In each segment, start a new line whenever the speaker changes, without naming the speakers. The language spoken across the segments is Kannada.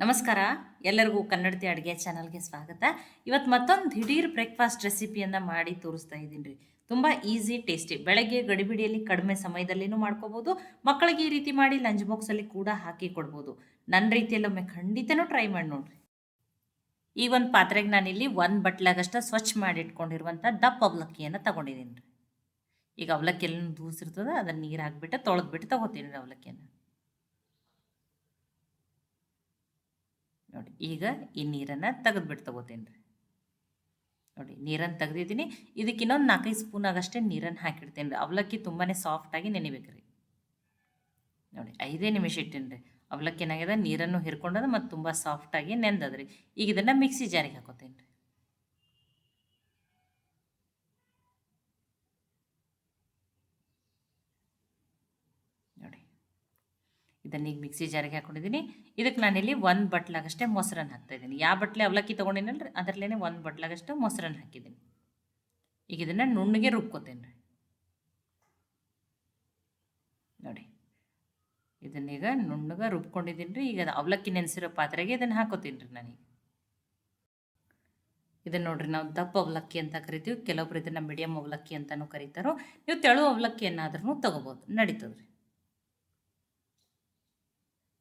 ನಮಸ್ಕಾರ. ಎಲ್ಲರಿಗೂ ಕನ್ನಡತಿ ಅಡುಗೆ ಚಾನಲ್ಗೆ ಸ್ವಾಗತ. ಇವತ್ತು ಮತ್ತೊಂದು ದಿಢೀರ್ ಬ್ರೇಕ್ಫಾಸ್ಟ್ ರೆಸಿಪಿಯನ್ನು ಮಾಡಿ ತೋರಿಸ್ತಾ ಇದ್ದೀನಿ ರೀ. ತುಂಬ ಈಸಿ ಟೇಸ್ಟಿ ಬೆಳಗ್ಗೆ ಗಡಿಬಿಡಿಯಲ್ಲಿ ಕಡಿಮೆ ಸಮಯದಲ್ಲಿನೂ ಮಾಡ್ಕೋಬೋದು. ಮಕ್ಕಳಿಗೆ ಈ ರೀತಿ ಮಾಡಿ ಲಂಚ್ ಬಾಕ್ಸಲ್ಲಿ ಕೂಡ ಹಾಕಿ ಕೊಡ್ಬೋದು. ನನ್ನ ರೀತಿಯಲ್ಲಿ ಒಮ್ಮೆ ಖಂಡಿತನೂ ಟ್ರೈ ಮಾಡಿ ನೋಡ್ರಿ. ಈ ಒಂದು ಪಾತ್ರೆಗೆ ನಾನಿಲ್ಲಿ ಒಂದು ಬಟ್ಲಾಗಷ್ಟ ಸ್ವಚ್ಛ ಮಾಡಿ ಇಟ್ಕೊಂಡಿರುವಂಥ ದಪ್ಪ ಅವಲಕ್ಕಿಯನ್ನು ತಗೊಂಡಿದ್ದೀನಿ ರೀ ಈಗ ಅವಲಕ್ಕಿಯಲ್ಲಿ ದೂಸಿರ್ತದೆ ಅದನ್ನು ನೀರು ಹಾಕ್ಬಿಟ್ಟು ತೊಳೆದ್ಬಿಟ್ಟು ತಗೋತೀನಿ ರೀ ಅವಲಕ್ಕಿಯನ್ನು. ನೋಡಿ, ಈಗ ಈ ನೀರನ್ನು ತೆಗೆದುಬಿಟ್ಟು ತಗೋತೀನಿ ರೀ ನೋಡಿ ನೀರನ್ನು ತೆಗೆದಿದ್ದೀನಿ. ಇದಕ್ಕೆ ಇನ್ನೊಂದು ನಾಲ್ಕೈದು ಸ್ಪೂನ್ ಆಗಷ್ಟೇ ನೀರನ್ನು ಹಾಕಿಡ್ತೀನಿ ರೀ ಅವಲಕ್ಕಿ ತುಂಬಾ ಸಾಫ್ಟಾಗಿ ನೆನಿಬೇಕು ರೀ ನೋಡಿ, ಐದೇ ನಿಮಿಷ ಇಟ್ಟೀನಿ ರೀ ಅವಲಕ್ಕಿ ಏನಾಗಿದೆ ನೀರನ್ನು ಹಿರ್ಕೊಂಡದ ಮತ್ತು ತುಂಬ ಸಾಫ್ಟಾಗಿ ನೆಂದದ್ರಿ. ಈಗ ಇದನ್ನು ಮಿಕ್ಸಿ ಜಾರಿಗೆ ಹಾಕೋತೀನಿ ರೀ ನೋಡಿ ಇದನ್ನ ಈಗ ಮಿಕ್ಸಿ ಜಾರಿಗೆ ಹಾಕೊಂಡಿದ್ದೀನಿ ಇದಕ್ಕೆ ನಾನಿಲ್ಲಿ ಒಂದು ಬಟ್ಲಾಗಷ್ಟೇ ಮೊಸರನ್ನು ಹಾಕ್ತಾಯಿದ್ದೀನಿ ಯಾವ ಬಟ್ಲೆ ಅವಲಕ್ಕಿ ತೊಗೊಂಡಿನಲ್ರಿ ಅದರಲ್ಲೇ ಒಂದು ಬಟ್ಲಾಗಷ್ಟು ಮೊಸರನ್ನು ಹಾಕಿದ್ದೀನಿ ಈಗ ಇದನ್ನು ನುಣ್ಣಗೆ ರುಬ್ಕೋತೇನೆ ರೀ ನೋಡಿ. ಇದನ್ನೀಗ ನುಣ್ಣಗೆ ರುಬ್ಕೊಂಡಿದ್ದೀನಿ ರೀ ಈಗ ಅವಲಕ್ಕಿ ನೆನೆಸಿರೋ ಪಾತ್ರೆಗೆ ಇದನ್ನು ಹಾಕೋತೀನಿ ರೀ ನಾನೀಗ. ಇದನ್ನು ನೋಡ್ರಿ ನಾವು ದಪ್ಪ ಅವಲಕ್ಕಿ ಅಂತ ಕರಿತೀವಿ. ಕೆಲವೊಬ್ರು ಇದನ್ನು ಮೀಡಿಯಮ್ ಅವಲಕ್ಕಿ ಅಂತಲೂ ಕರೀತಾರೋ, ನೀವು ತೆಳು ಅವಲಕ್ಕಿಯನ್ನಾದ್ರೂ ತೊಗೋಬೋದು. ನಡೀತದೆ ರೀ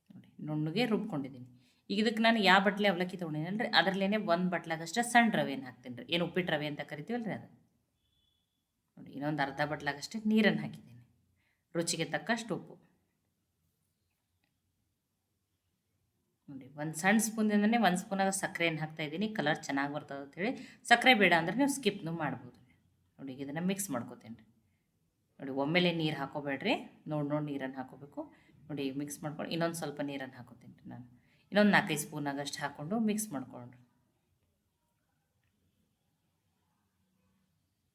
ನೋಡಿ ನುಣ್ಣಗೆ ರುಬ್ಕೊಂಡಿದ್ದೀನಿ. ಈಗ ಇದಕ್ಕೆ ನಾನು ಯಾವ ಬಟ್ಲೆ ಅವಲಕ್ಕಿ ತೊಗೊಂಡಿದ್ದೀನಿ ರೀ ಅದರಲ್ಲೇ ಒಂದು ಬಟ್ಲಾಗಷ್ಟೇ ಸಣ್ಣ ರವೆಯನ್ನು ಹಾಕ್ತೀನಿ ರೀ. ಏನು ಉಪ್ಪಿಟ್ಟು ರವೆ ಅಂತ ಕರಿತೀವಲ್ಲ ರೀ ಅದು ನೋಡಿ, ಇನ್ನೊಂದು ಅರ್ಧ ಬಟ್ಲಾಗಷ್ಟೇ ನೀರನ್ನು ಹಾಕಿದ್ದೀನಿ. ರುಚಿಗೆ ತಕ್ಕಷ್ಟು ಉಪ್ಪು. ನೋಡಿ, ಒಂದು ಸಣ್ಣ ಸ್ಪೂನಿಂದನೇ ಒಂದು ಸ್ಪೂನಾಗ ಸಕ್ಕರೆಯನ್ನು ಹಾಕ್ತಾಯಿದ್ದೀನಿ ಕಲರ್ ಚೆನ್ನಾಗಿ ಬರ್ತದೆ ಅಂತೇಳಿ ಸಕ್ಕರೆ ಬೇಡ ಅಂದರೆ ನೀವು ಸ್ಕಿಪ್ನು ಮಾಡ್ಬೋದು ನೋಡಿ ಇದನ್ನು ಮಿಕ್ಸ್ ಮಾಡ್ಕೋತೀನಿ ರೀ. ನೋಡಿ, ಒಮ್ಮೆಲೆ ನೀರು ಹಾಕೋಬೇಡ್ರಿ. ನೋಡಿ ನೋಡಿ ನೀರನ್ನು ಹಾಕೋಬೇಕು. ನೋಡಿ ಮಿಕ್ಸ್ ಮಾಡ್ಕೊಂಡು ಇನ್ನೊಂದು ಸ್ವಲ್ಪ ನೀರನ್ನು ಹಾಕೋತೀನಿ ರೀ ನಾನು. ಇನ್ನೊಂದು ನಾಲ್ಕೈದು ಸ್ಪೂನ್ ಆಗಷ್ಟು ಹಾಕ್ಕೊಂಡು ಮಿಕ್ಸ್ ಮಾಡ್ಕೊಂಡ್ರಿ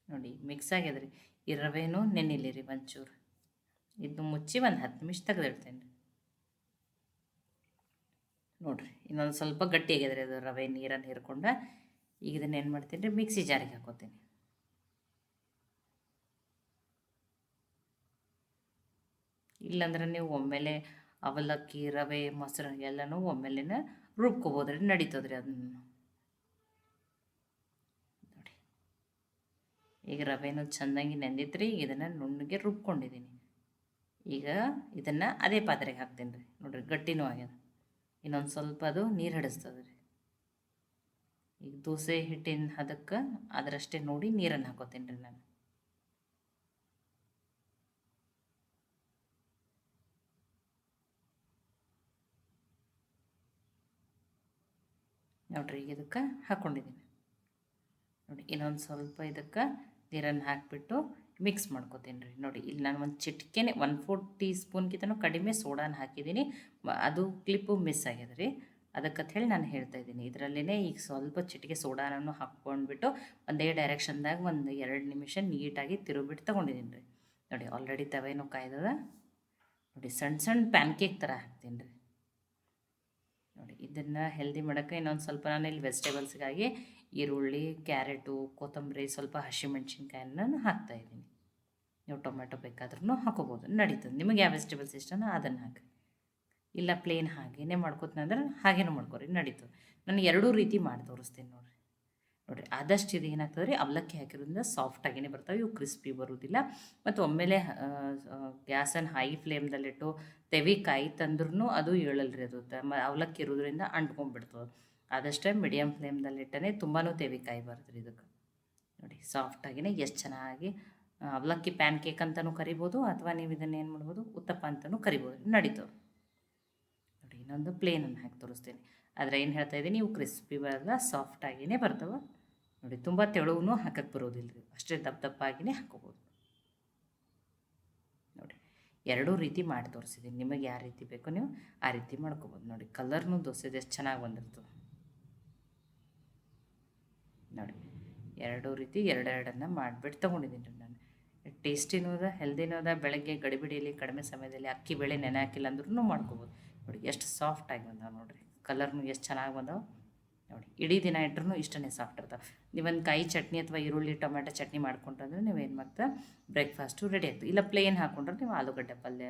ನೋಡಿ ಮಿಕ್ಸ್ ಆಗ್ಯದ್ರಿ ಈ ರವೆನೂ ನೆನಿಲಿ ರೀ ಒಂಚೂರು. ಇದನ್ನು ಮುಚ್ಚಿ ಒಂದು ಹತ್ತು ನಿಮಿಷ ತೆಗೆದಿಡ್ತೇನೆ ರೀ. ನೋಡಿರಿ, ಇನ್ನೊಂದು ಸ್ವಲ್ಪ ಗಟ್ಟಿ ಆಗ್ಯದ್ರಿ ಅದು ರವೆ ನೀರನ್ನು ಹಿರ್ಕೊಂಡು. ಈಗ ಇದನ್ನು ಏನು ಮಾಡ್ತೀನಿ ರೀ ಮಿಕ್ಸಿ ಜಾರಿಗೆ ಹಾಕೋತೀನಿ. ಇಲ್ಲಾಂದ್ರೆ ನೀವು ಒಮ್ಮೆಲೆ ಅವಲಕ್ಕಿ, ರವೆ, ಮೊಸರು ಎಲ್ಲನೂ ಒಮ್ಮೆಲೆ ರುಬ್ಕೋಬೋದ್ರಿ, ನಡೀತದ್ರಿ ಅದನ್ನು. ನೋಡಿ. ಈಗ ರವೆನೂ ಚೆಂದಾಗಿ ನೆಂದಿತ್ರಿ ಈಗ ಇದನ್ನು ನುಣ್ಣಗೆ ರುಬ್ಕೊಂಡಿದ್ದೀನಿ. ಈಗ ಇದನ್ನು ಅದೇ ಪಾತ್ರೆಗೆ ಹಾಕ್ತೀನಿ ರೀ. ನೋಡಿರಿ, ಗಟ್ಟಿನೂ ಆಗ್ಯದ. ಇನ್ನೊಂದು ಸ್ವಲ್ಪ ಅದು ನೀರು ಹಿಡಿಸ್ತದೆ ರೀ ಈಗ ದೋಸೆ ಹಿಟ್ಟಿನ ಹದಕ್ಕೆ ಅದರಷ್ಟೇ ನೋಡಿ ನೀರನ್ನು ಹಾಕೋತೀನಿ ರೀ ನಾನು. ನೋಡ್ರಿ ಈಗ ಇದಕ್ಕೆ ಹಾಕ್ಕೊಂಡಿದ್ದೀನಿ ನೋಡಿ, ಇನ್ನೊಂದು ಸ್ವಲ್ಪ ಇದಕ್ಕೆ ನೀರನ್ನು ಹಾಕಿಬಿಟ್ಟು ಮಿಕ್ಸ್ ಮಾಡ್ಕೋತೀನಿ ರೀ. ನೋಡಿ, ಇಲ್ಲಿ ನಾನು ಒಂದು ಚಿಟಿಕೆನೆ ಒನ್ ಫೋರ್ ಟೀ ಸ್ಪೂನ್ಗಿಂತನೂ ಕಡಿಮೆ ಸೋಡಾನ ಹಾಕಿದ್ದೀನಿ ಅದು ಕ್ಲಿಪ್ಪು ಮಿಸ್ ಆಗಿದೆ ರೀ. ಅದಕ್ಕೆ ಹೇಳಿ ನಾನು ಹೇಳ್ತಾ ಇದ್ದೀನಿ. ಇದರಲ್ಲೇ ಈಗ ಸ್ವಲ್ಪ ಚಿಟಿಕೆ ಸೋಡಾನನ್ನು ಹಾಕ್ಕೊಂಡ್ಬಿಟ್ಟು ಒಂದೇ ಡೈರೆಕ್ಷನ್ದಾಗ ಒಂದು ಎರಡು ನಿಮಿಷ ನೀಟಾಗಿ ತಿರುಗಿಬಿಟ್ಟು ತೊಗೊಂಡಿದ್ದೀನಿ ರೀ. ನೋಡಿ ಆಲ್ರೆಡಿ ತವೇನೂ ಕಾಯ್ದದ. ನೋಡಿ ಸಣ್ಣ ಸಣ್ಣ ಪ್ಯಾನ್ ಕೇಕ್ ಥರ ಹಾಕ್ತೀನಿ ರೀ. ನೋಡಿ, ಇದನ್ನು ಹೆಲ್ದಿ ಮಾಡೋಕ್ಕೆ ಇನ್ನೊಂದು ಸ್ವಲ್ಪ ನಾನು ಇಲ್ಲಿ ವೆಜಿಟೇಬಲ್ಸ್ಗಾಗಿ ಈರುಳ್ಳಿ ಕ್ಯಾರೆಟು ಕೊತ್ತಂಬರಿ, ಸ್ವಲ್ಪ ಹಸಿಮೆಣ್ಸಿನ್ಕಾಯನ್ನು ಹಾಕ್ತಾಯಿದ್ದೀನಿ ನೀವು ಟೊಮೆಟೊ ಬೇಕಾದ್ರೂ ಹಾಕೋಬೋದು, ನಡೀತದೆ. ನಿಮಗೆ ಯಾವ ವೆಜಿಟೇಬಲ್ಸ್ ಇಷ್ಟನೋ ಅದನ್ನು ಹಾಕಿ ಇಲ್ಲ ಪ್ಲೇನ್ ಹಾಗೇ ಮಾಡ್ಕೋತೀನಿ ಹಾಗೇನೂ ಮಾಡ್ಕೊರಿ, ನಡೀತದೆ. ನಾನು ಎರಡೂ ರೀತಿ ಮಾಡಿ ತೋರಿಸ್ತೀನಿ ನೋಡಿರಿ. ನೋಡಿರಿ, ಆದಷ್ಟು ಇದು ಏನಾಗ್ತದೆ ರೀ ಅವಲಕ್ಕಿ ಹಾಕಿರೋದ್ರಿಂದ ಸಾಫ್ಟಾಗಿಯೇ ಬರ್ತವೆ, ಇವು ಕ್ರಿಸ್ಪಿ ಬರೋದಿಲ್ಲ. ಮತ್ತು ಒಮ್ಮೆಲೆ ಗ್ಯಾಸನ್ನು ಹೈ ಫ್ಲೇಮ್ದಲ್ಲಿಟ್ಟು ತೆವಿಕಾಯಿ ತಂದ್ರೂ ಅದು ಏಳಲ್ರಿ ಅದು. ಅವಲಕ್ಕಿ ಇರೋದ್ರಿಂದ ಅಂಟ್ಕೊಂಡ್ಬಿಡ್ತದೆ ಆದಷ್ಟೇ ಮೀಡಿಯಮ್ ಫ್ಲೇಮ್ದಲ್ಲಿಟ್ಟನೆ ತುಂಬಾ ತೆವಿಕಾಯಿ ಬರ್ತದೆ ಇದಕ್ಕೆ. ನೋಡಿ ಸಾಫ್ಟಾಗಿಯೇ ಎಷ್ಟು ಚೆನ್ನಾಗಿ ಅವಲಕ್ಕಿ ಪ್ಯಾನ್ ಕೇಕ್ ಅಂತಲೂ ಕರಿಬೋದು, ಅಥವಾ ನೀವು ಇದನ್ನು ಏನು ಮಾಡ್ಬೋದು, ಉತ್ತಪ್ಪ ಅಂತಲೂ ಕರಿಬೋದು ನಡೀತವೆ ನೋಡಿ ಇನ್ನೊಂದು ಪ್ಲೇನನ್ನು ಹಾಕಿ ತೋರಿಸ್ತೀನಿ. ಆದರೆ ಏನು ಹೇಳ್ತಾ ಇದ್ದೀನಿ ನೀವು ಕ್ರಿಸ್ಪಿ ಬರಲ್ಲ ಸಾಫ್ಟಾಗಿಯೇ ಬರ್ತವೆ. ನೋಡಿ, ತುಂಬ ತೆಳುವೂ ಹಾಕಕ್ಕೆ ಬರೋದಿಲ್ಲ ರೀ ಅಷ್ಟೇ ದಪ್ಪ ದಪ್ಪಾಗಿಯೇ ಹಾಕೋಬೋದು. ನೋಡಿ, ಎರಡೂ ರೀತಿ ಮಾಡಿ ತೋರಿಸಿದ್ದೀನಿ ನಿಮಗೆ ಯಾವ ರೀತಿ ಬೇಕೋ ನೀವು ಆ ರೀತಿ ಮಾಡ್ಕೋಬೋದು. ನೋಡಿ ಕಲರ್ನು ದೋಸೆ ಎಷ್ಟು ಚೆನ್ನಾಗಿ ಬಂದಿರ್ತದೆ. ನೋಡಿ, ಎರಡೂ ರೀತಿ ಎರಡೆರಡನ್ನು ಮಾಡಿಬಿಟ್ಟು ತೊಗೊಂಡಿದ್ದೀನಿ ರೀ ನಾನು. ಟೇಸ್ಟಿನೂ ಅದ ಹೆಲ್ದಿನೂ ಅದ ಬೆಳಗ್ಗೆ ಗಡಿಬಿಡಿಯಲ್ಲಿ, ಕಡಿಮೆ ಸಮಯದಲ್ಲಿ, ಅಕ್ಕಿ, ಬೇಳೆ ನೆನೆ ಹಾಕಿಲ್ಲ ಅಂದ್ರೂ ಮಾಡ್ಕೋಬೋದು. ನೋಡಿ, ಎಷ್ಟು ಸಾಫ್ಟಾಗಿ ಬಂದಾವೆ ನೋಡಿರಿ. ಕಲರ್ನು ಎಷ್ಟು ಚೆನ್ನಾಗಿ ಬಂದಾವೆ. ನೋಡಿ, ಇಡೀ ದಿನ ಇಟ್ರೂ ಇಷ್ಟನೇ ಸಾಫ್ಟ್ ಇರ್ತಾವೆ. ನೀವೊಂದು ಕಾಯಿ ಚಟ್ನಿ ಅಥವಾ ಈರುಳ್ಳಿ ಟೊಮೆಟೊ ಚಟ್ನಿ ಮಾಡ್ಕೊಂಡ್ರೆ ನೀವು ಏನು ಮಾಡ್ತಾ ಬ್ರೇಕ್ಫಾಸ್ಟು ರೆಡಿ ಆಗ್ತದೆ. ಇಲ್ಲ ಪ್ಲೇನ್ ಹಾಕ್ಕೊಂಡ್ರೆ ನೀವು ಆಲೂಗಡ್ಡೆ ಪಲ್ಯ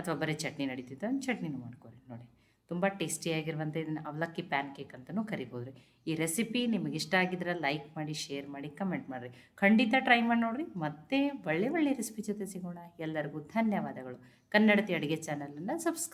ಅಥವಾ ಬರೀ ಚಟ್ನಿ ನಡೀತಿದ್ದ ಚಟ್ನಿನೂ ಮಾಡ್ಕೊರಿ ನೋಡಿ. ತುಂಬ ಟೇಸ್ಟಿಯಾಗಿರುವಂಥ ಇದನ್ನು ಅವಲಕ್ಕಿ ಪ್ಯಾನ್ ಕೇಕ್ ಅಂತಲೂ ಕರಿಬೋದು ರೀ ಈ ರೆಸಿಪಿ ನಿಮಗೆ ಇಷ್ಟ ಆಗಿದ್ರೆ ಲೈಕ್ ಮಾಡಿ ಶೇರ್ ಮಾಡಿ ಕಮೆಂಟ್ ಮಾಡಿರಿ. ಖಂಡಿತ ಟ್ರೈ ಮಾಡಿ ನೋಡಿರಿ. ಮತ್ತೆ ಒಳ್ಳೆ ಒಳ್ಳೆ ರೆಸಿಪಿ ಜೊತೆ ಸಿಗೋಣ. ಎಲ್ಲರಿಗೂ ಧನ್ಯವಾದಗಳು. ಕನ್ನಡತಿ ಅಡುಗೆ ಚಾನಲನ್ನು ಸಬ್ಸ್ಕ್ರೈಬ್